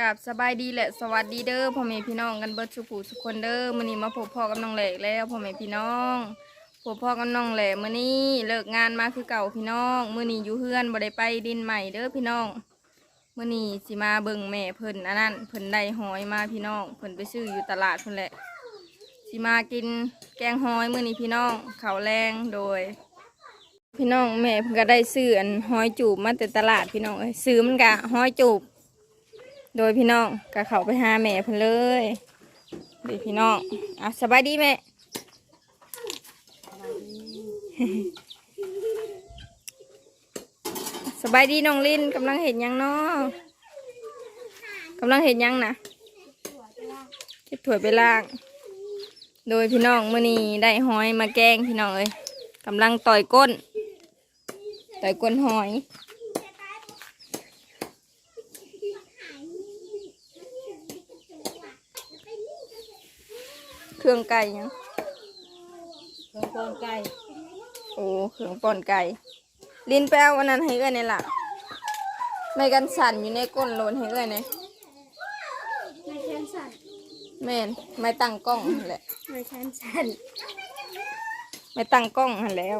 กับสบายดีแหละสวัสดีเด้อพ่อแม่พี่น้องกันเบิดสุขสุคนเด้อมื้อนี้มาพบพ่อกับน้องแหลกแล้วพ่อแม่พี่น้องพบพ่อกับน้องแหลกมื้อนี้เลิกงานมาคือเก่าพี่น้องมื้อนี้อยู่เฮือนบ่ได้ไปดินใหม่เด้อพี่น้องมื้อนี้สิมาเบิ่งแม่เพิ่นอันนั้นเพิ่นได้หอยมาพี่น้องเพิ่นไปซื้ออยู่ตลาดเพิ่นแหละสิมากินแกงหอยมื้อนี้พี่น้องเขาแรงโดย พี่น้องแม่เพิ่นก็ได้ซื้ออันหอยจูบมาแต่ตลาดพี่น้องเอ้ยซื้อมันก็หอยจูบ โดยพี่น้องก็เขาไปหาแม่เพิ่นเลยเดี๋ยวพี่น้องอะสบายดีแม่สบายดีน้องลินกำลังเห็นยังเนาะกำลังเห็นยังนะเก็บถั่วไปล่าง โดยพี่น้องมื่อนี้ได้หอยมาแกงพี่น้องเอ้ยกำลังต่อยก้น ต่อยก้นหอย เครื่องไก่ยังเครื่องกรองไก่โอ้เครื่องป่อนไก่ลินแปลวันนั้นให้เอ้อยนี่ล่ะไม่กันสั่นอยู่ในก้นโลนให้เอ้อยนี่ไม่แคนสันแม่นไม่ตั้งกล้องนั่นแหละไม่แคนสันไม่ตั้งกล้องหันแล้ว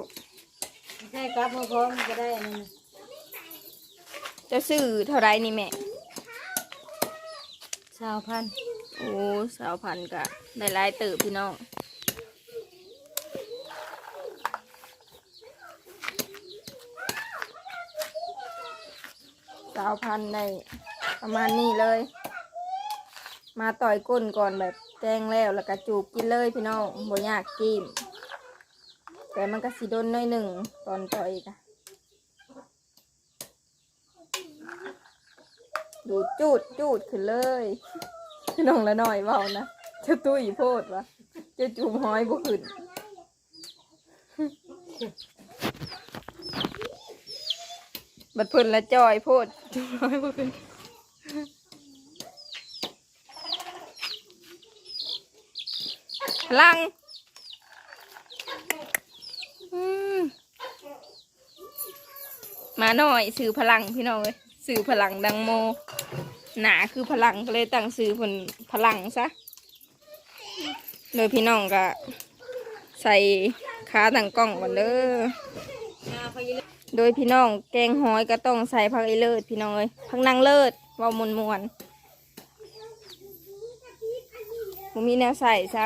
ใช่ครับมาพร้อมก็ได้อันนี้จะซื้อเท่าไรนี่แม่ ชาวพันธุ์โอ้สาวพันกะ ได้หลายติบพี่น้องสาวพันได้ประมาณนี้เลย มาต่อยก้นก่อนแบบแจ้งแล้วแล้วก็จูบกินเลยพี่น้องบ่ยากกินแต่มันก็สิโดนหน้อยหนึ่งตอนต่อยกะดูจูดจูดขึ้นเลย พี่น้องละหน่อยเบานะ จ้าตุ้ยโพดวะเจ้าจูมห้อยบ่ขึ้นบัดเพิ่นละจอยโพดจูมห้อยบ่ขึ้นพลังอืมมาหน่อยสื่อพลังพี่น้องเลยสื่อพลังดังโม หนาคือพลังก็เลยตั้งซื้อผลพลังซะ โดยพี่น้องก็ใส่ขาตั้งกล้องก่อนเด้อชาวพยิรโดยพี่น้องแกงหอยก็ต้องใส่ผักไอเลิศพี่น้องเอ้ยผักนางเลิศว่ามวนมวนผมมีแนวใส่ซ้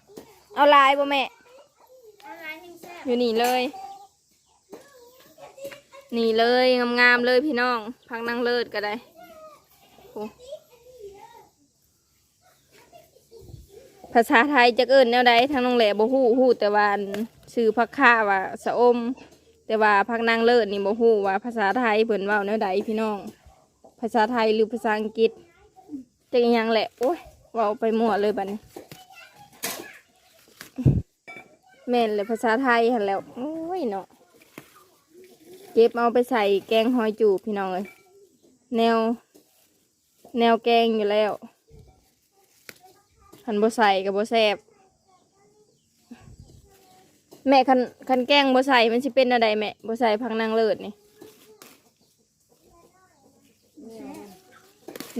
ำเอาลายบ่แม่อะอยู่นี่เลย นี่เลยงามๆเลยพี่น้องพักนั่งเลิศก็ได้โอ้ ภาษาไทยจะเอิ้นแนวใดทางน้องแหล่บ่ฮู้ฮู้แต่ว่าชื่อพักค่าว่าสะอม แต่ว่าพักนางเลิศนี่บ่ฮู้ว่าภาษาไทยเพิ่นเว้าแนวใดพี่น้อง ภาษาไทยหรือภาษาอังกฤษจักอยังแหละโอ้ยเว้าไปมั่วเลยบัดนี้แม่นเลยภาษาไทยหันแล้วโอ้ยเนาะเก็บเอาไปใส่แกงหอยจูบพี่น้องเลยแนว แนวแกงอยู่แล้ว คันบ่ใส่กับบ่แซบแม่คันคันแกงบ่ใส่มันสิเป็นอะไรแม่บ่ใส่พักนางเลิศนี่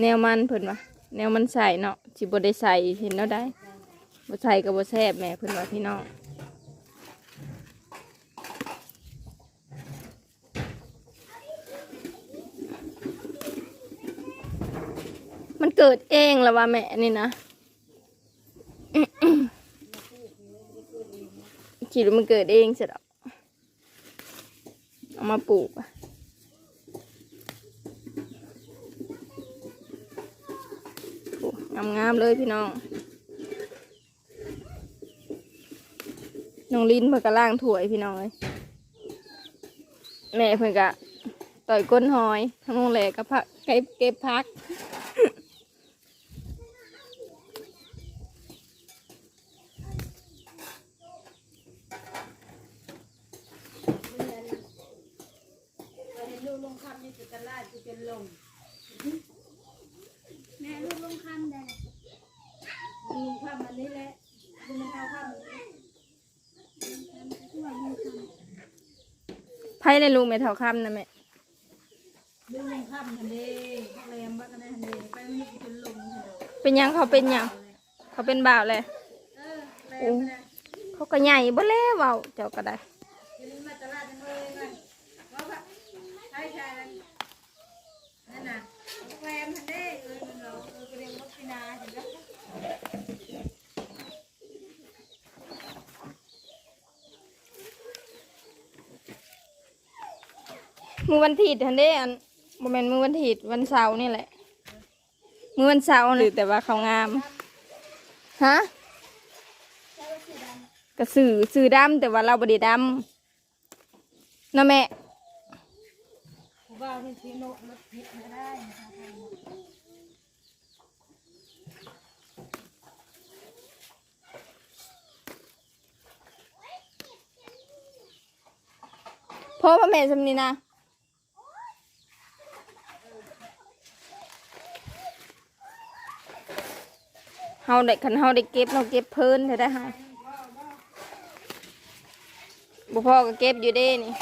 แนวมันเพิ่นวะแนวมันใส่เนาะสิบ่ได้ใส่เห็นเนาะได้บ่ใส่กับบ่แซบแม่เพิ่นว่าพี่น้องมันเกิดเองแล้วว่าแม่นี่นะ คิดว่ามันเกิดเองเสร็จแล้วเอามาปลูกอะงามๆเลยพี่น้อง น้องลิ้นเพิ่นก็ล่างถ้วยพี่น้องเลยแม่เพิ่นก็ต่อยก้นหอยทั้งน้องแหลกก็พักเก็บเก็บพัก เห็นลูกลงคำนี่จุด ตลาดจุดเป็นลมแม่ลูกลงคำได้ลุงคำอันนี้แหละลุงมาเท้าคำทั่วลงคำไพ่ในลูกแม่เท่าคำนะแม่ดูลงคำทันเดพักแรมบ้านกันได้ทันเดไปมันจนลงทันเดเป็นหยังเขาเป็นหยังเขาเป็นบ่าวเลยเออแรมโอ้ไปเลยเขาก็ใหญ่บ่แล้วเว้าเจ้าก็ได้ อย่าลืมมาตลาดจังเลยกันว่าแบบใช่ใช่นั่นน่ะแรมทันเดเออเราเออเรียนวัดพินาเห็นไหม มือวันถีดทันเด้อันบ่แม่นมือวันถีดวันเสาร์นี่แหละ มือวันเสาร์นี่แต่ว่าเขางาม ฮะกระสือสือดำแต่ว่าเราบ่ได้ดำนะแม่ผู้บ่าวที่ชี้โนรถพิษไม่ได้นะคะพ่อพระแม่สำนีนะ เฮาได้คันเฮาได้เก็บเราเก็บเพิ่นเถอะได้ฮะบุพ่อก็เก็บอยู่เด้นี่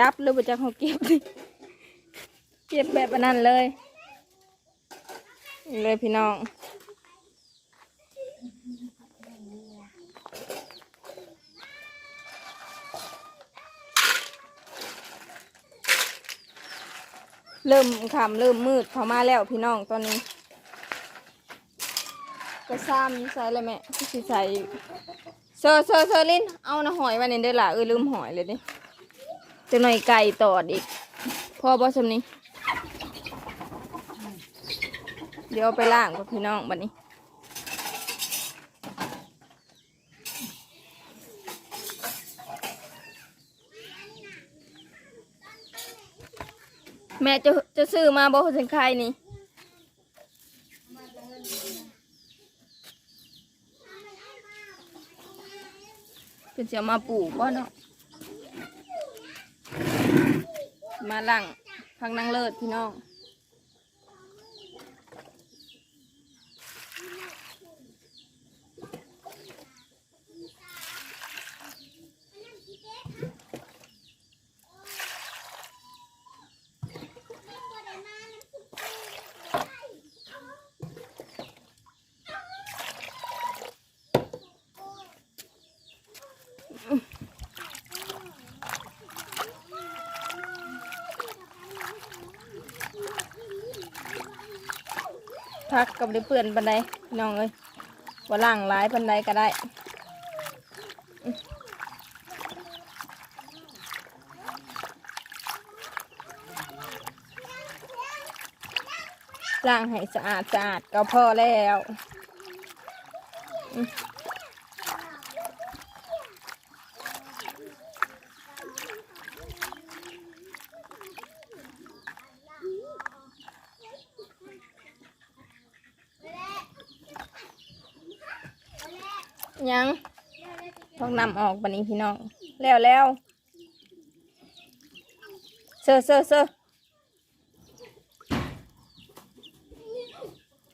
ดับหรือบ่จักเฮาเก็บนี่เก็บแบบนั้นเลย เลยพี่น้อง เริ่มคำเริ่มมืดเข้ามาแล้วพี่น้องตอนนี้ก็ซ้ำใส่เลยแม่สิใส่เซอร์เซอร์เซอร์ลินเอานะหอยมาเนี่ยเด้อล่ะเออลืมหอยเลยดิจะหน่อยไก่ตอดอีกพ่อบอสมนี้ เดี๋ยวไปล่างกับพี่น้องบัดนี้ แม่จะจะซื้อมาบ่ถึงใครนี่ เป็นเสียมาปลูกบ่เนาะ มาหลังพังนั่งเลิศพี่น้อง พักกับได้เปื่อนปันไดน้องเอ้ยว่าล่างหลายปันไดก็ได้ล้างให้สะอาดสะอาดก็พอแล้วอื้อยังต้องนำออก บันนี้พี่น้อง แล้วแล้วเซอเซอเซอ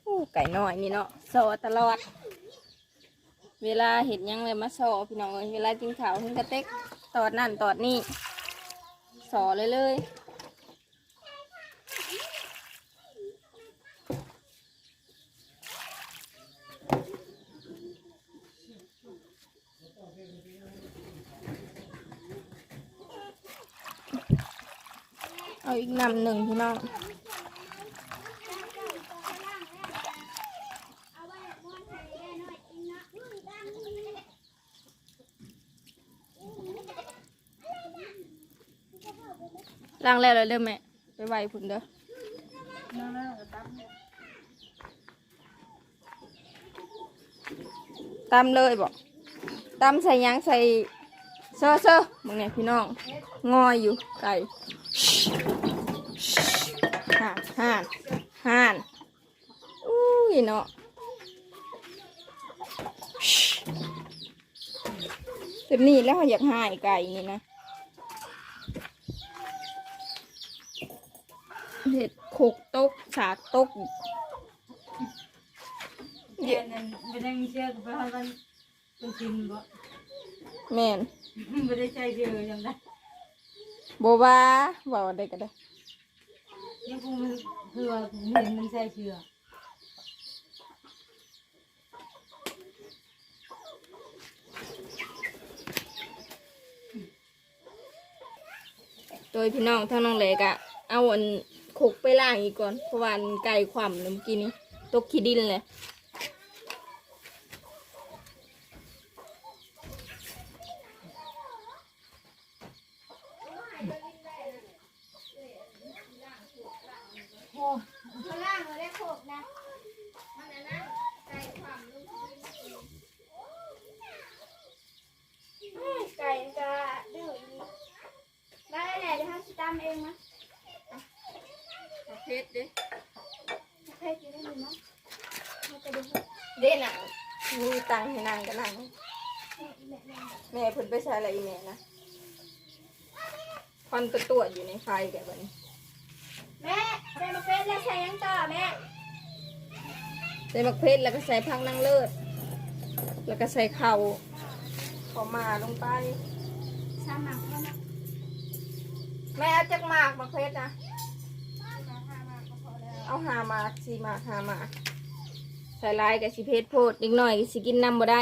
อู้ไก่น้อยนี่เนาะโซตลอด เวลาเห็นยังเลยมาโซพี่น้องเวลากินข้าวเพิ่นกระเต็กตอดนั่นตอดนี่สอเลยเลย เอาอีก นำหนึ่งพี่น้องล้างแล้วเลยเด้อแม่ไปไหวพุ่นเด้อตามเลยบอกตามใส่ยังใส่เซอเซอมึงเนี่ยพี่น้องงอยอยู่ไก่ ยเนาะตัวนี้แล้วเขาอยากหายไก่นี่นะเห็ดโขกตกฉากตกเย็นนั่นไม่ได้มีเชือกไปให้มันเป็นกินบ่แม่นไม่ได้ใจเดียวยังได้บ่ว่าเว้าได้ก็ได้ยังคงเพื่อเหมือนมันใส่เชือ โดยพี่น้องทั้งน้องเล็กอะเอาอันขกไปล่างอีกก่อนเพราะว่าอันไก่ความเมื่อกี้นี้ตกขี้ดินเลย โอ้ ข้างล่างเราได้โขกนะมันอันนั้นไก่ความลูกไก่จะดื้ออีกได้แหละเดี๋ยวเขาสิตามเองนะ เพชรเด้ให้กินได้ไหมมั้งมันจะดูแเด้น่ะมีตังค์ให้นางก็นั่งม่แม่แม่เพิ่นไปใช้อะไรอีแม่นะควันไปตรวจอยู่ในไฟแกบัดนี้แม่ใส่มะเขือแล้วใส่ยังต่อแม่ใส่มักเพชรแล้วก็ใส่พักนั่งเลิศแล้วก็ใส่เข่าขอมาลงไปสามหมักแค่นั้นแม่เอาจักหมากมักเพชรนะ ห้าหมักก็พอแล้ว เอาหาหมากสี่หมากหาหมากใส่ลายกับสิเพชรโพดนิดหน่อยก็สิกินน้ำบ่ได้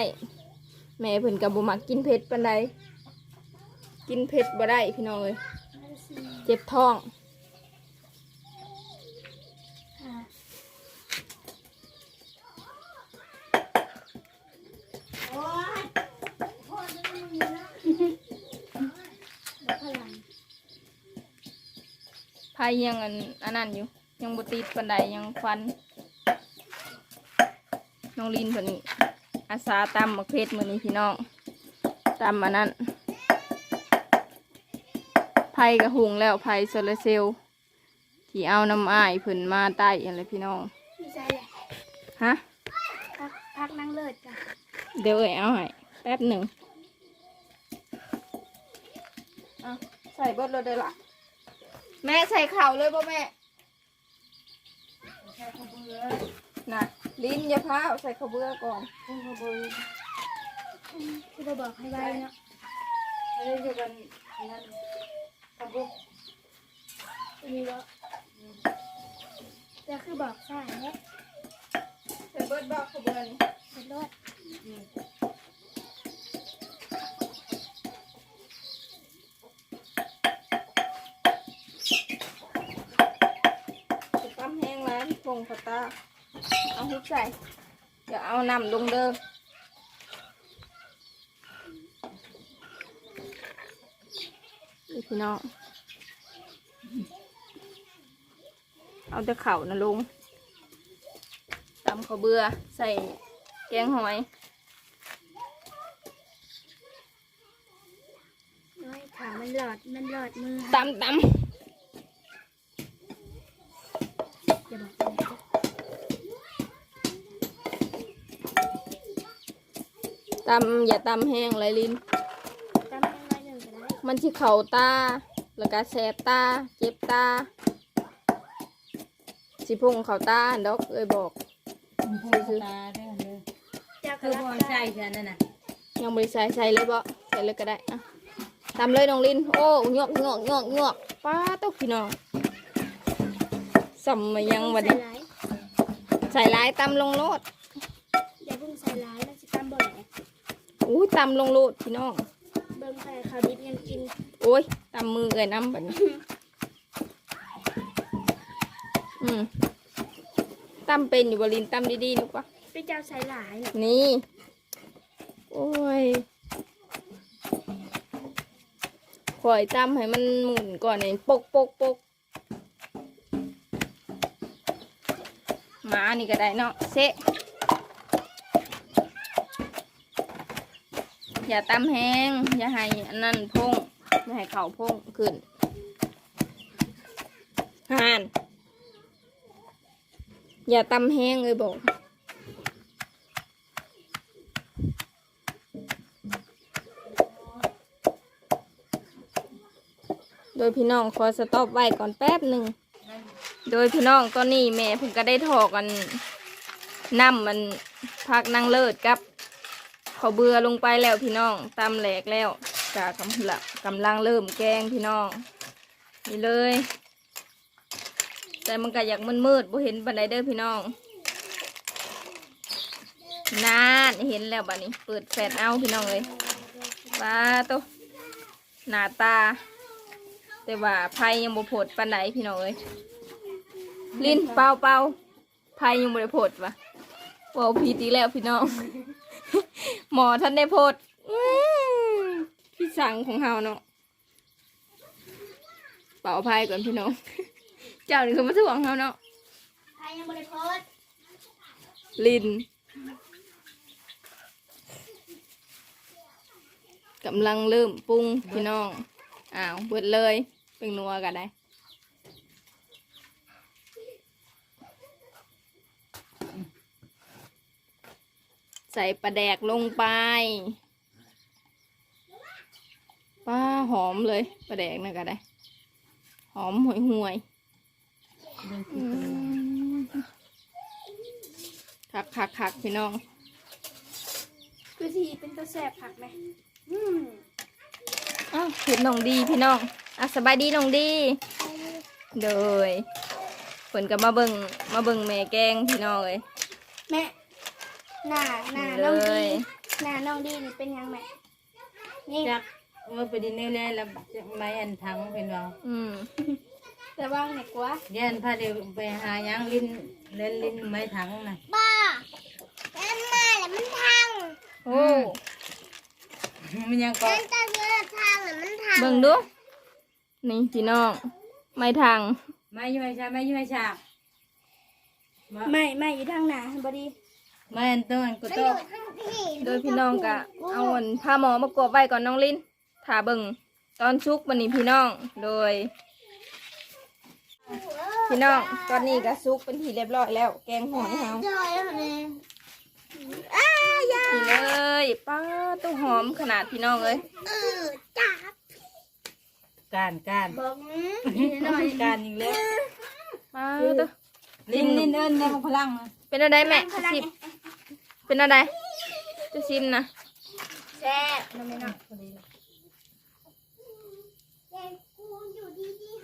แม่เพิ่นกับบ่มักกินเผ็ดปานใดกินเผ็ดบ่ได้พี่น้องเอ้ยไม่ได้สิเจ็บท้องอ่าโอ้ยโคตรจะมึงนะแล้วพลังพายยังอันอันนั้นอยู่ ยังบ่ติดปานใดยังควัน น้องลินเพิ่นอาสาตำมักเพชรมื้อนี้พี่น้องตำอันนั้นไผ่กระหุงแล้วไผ่โซลาร์เซลล์ที่เอาน้ำอ้ายเพิ่นมาใต้อะไรพี่น้อง มีใจแหละฮะ พักพักนั่งเลิศจ้ะเดี๋ยวเอ่ยเอาให้แป๊บหนึ่งเอาใส่เบิดเลยเด้อล่ะ แม่ใส่เข่าเลยป่ะแม่ใส่ ข้าวเบื่อน่ะลิ้นอย่าพร้าวใส่ข้าวเบื่อก่อนข้าวเบื่อคือเราบอกให้ไว้เนาะอะไรอยู่กันนั่นข้าวเบื่อมีว่าจะคือบอกใส่เนี่ยใส่เบิดบอกข้าวเบื่อนี่เป็นรถ จะตั้มแห้ งแล้วพงพตาเอาหุบใส่ เดี๋ยวเอาน้ำลงเด้อนี่พี่น้อง เอาแต่เข่านะลุงตำข้าวเบื่อใส่แกงหอยน้อยขามันหลอด มันหลอดมือตำตอย่าบอกเลยจ้ะำ ตำอย่าตำแห้งเลยลิน จำยังไงหนึ่งก็ได้มันที่เข่าตา แล้วก็แสบตา เจ็บตา สิพุ่งเข่าตาดอกเอ้ยบอกซื้อตาได้เลยเจ้าคืก็อรับ่บใส่ได้ฉันนั่นน่ะยังบริใส่ใส่เลยบ่ใส่เลยก็ได้อะตำเลยน้องลิน โอ้งอกงอกงอกงอกป้าตกพี่น้องสัมมายังวันนี้ ใส่ร้ายใส่ลายตำลงโลดอย่าเพิ่งใส่ร้ายมันจะ ตามบ่อยอู้ตำลงโลดพี่น้อง เบิ่งใส่ข้าวดิบยังกินโอ้ยตำมือเอ้ยน้ำแบบนี้ อืมตำเป็นอยู่บรินตำดีๆนึกว่าไปเจ้าใส่หลายนี่ โอ้ยข่อยตำให้มันหมุนก่อนเนี่ยปกปกปกหมานี่ก็ได้เนาะเซะ อย่าตำแห้งอย่าให้อันนั้นพงอย่าให้เขาพงขึ้นห่านอย่าตำแห้งเลยบอกโดยพี่น้องขอสต็อปไว้ก่อนแป๊บหนึ่งโดยพี่น้องตอนนี้แม่เพิ่งก็ได้ถอกกันน้ำมันพักนั่งเลิศกับ เขาเบื่อลงไปแล้วพี่น้องตำแหลกแล้วกะกำลังกำลังเริ่มแกงพี่น้อง นี่เลย แต่มันก็อยากมืดๆบ่เห็นปันไดเด้อพี่น้องนานเห็นแล้วบัดนี้ เปิดแฟลชเอาพี่น้องเลยปลาโตหน้าตา แต่ว่าไพ่ยังบ่ผดปันไดพี่น้องเลยลิ้นเปล่าเปล่าไพ่ยังบ่ได้ผดวะเว่าพีตีแล้วพี่น้อง หมอท่านได้โพดอื้อพี่สั่งของเฮาเนาะเป่าไพ่ก่อนพี่น้อง เจ้านี่คือมาถ่วงเฮาเนาะใครยังบริโภคลินกำลังเริ่มปรุงพี่น้อง อ้าวเบิดเลยเป็นนัวกันได้ ใส่ปลาแดกลงไปป้าหอมเลยปลาแดกนะก็ได้ หอมห่วยห่วยๆอืมคักคักคักพี่น้องคือทีเป็นตัวแสบผักไหมอืมอ้าวเห็นน้องดีพี่น้องอะสบายดีน้องดี โดยเปิ่นก็มาเบิ่งมาเบิ่งแม่แกงพี่น้องเลยแม่ หน้าหน้าเลน้องดียหน้าน้องดีนี่เป็นยังแม่นี่จักว่าไปดินแน่ๆแล้วจะไม้อันทังเป็นว่าอืมแต่ว่างไหนกว่าเดี๋ยันพาเดี๋ยวไปหายังลิ้นเล่นลิ้นไม้ทังน่ะบ้าแล้วมาแล้วมันพังโอ้มันยังก็มันจะเลือดพังแล้วมันพังเบิ่งดูนี่พี่น้องไม่ทางไม้ย่อยชาไม้ย่อยชาไม่ไม่อยู่ทางหน้าบดี ไม้อันต้นก็มันโตอยู่ทางพี่โดยพี่น้องกะเอาอันผ้าหมอมากวบไว้ก่อนน้องลินถ่าเบิ่งตอนชุกวันนี้พี่น้องโดย พี่น้องตอนนี้ก็ซุกเป็นทีเรียบร้อยแล้ว แกงหอยเฮาจอยแล้วเนี่ยอ้ายานี่เลยป้าตู้หอมขนาดพี่น้องเลยเออจับการการบอกนี่หน่อยการอีกแล้วป้าตู้ลิ้นลิ้นเอิ้นได้พลังนะ เป็นอะไรแม่สิบเป็นอะไรจะซิมนะแซ่บมันไม่น่า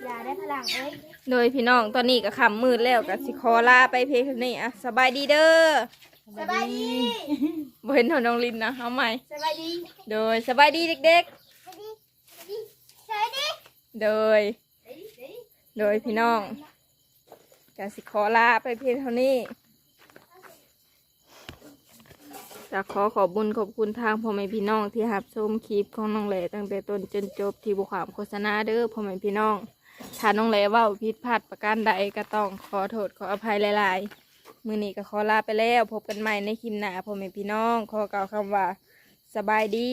อย่าได้พลังเอ้ยโดยพี่น้องตอนนี้ก็ขำมืดแล้วก็สิขอลาไปเพลงนี้อะสบายดีเด้อสบายดีบ่เห็นเท่าน้องลินนะเอาใหม่สบายดีโดยสบายดีเด็กสบายดีสบายดีๆโดย โดยพี่น้องก็สิขอลาไปเพียงเท่านี้ จะขอขอบบุญขอบคุณทางพ่อแม่พี่น้องที่หับชมคลิปของน้องแหล่ตั้งแต่ต้นจนจบที่บุความโฆษณาเด้อพ่อแม่พี่น้องถ้าน้องแหล่เว่าผิดพลาดประการใดก็ต้องขอโทษขออภัยหลายๆมือนี้ก็ขอลาไปแล้ว พบกันใหม่ในคลิปหน้าพ่อแม่พี่น้อง ขอกล่าวคำว่า สบายดี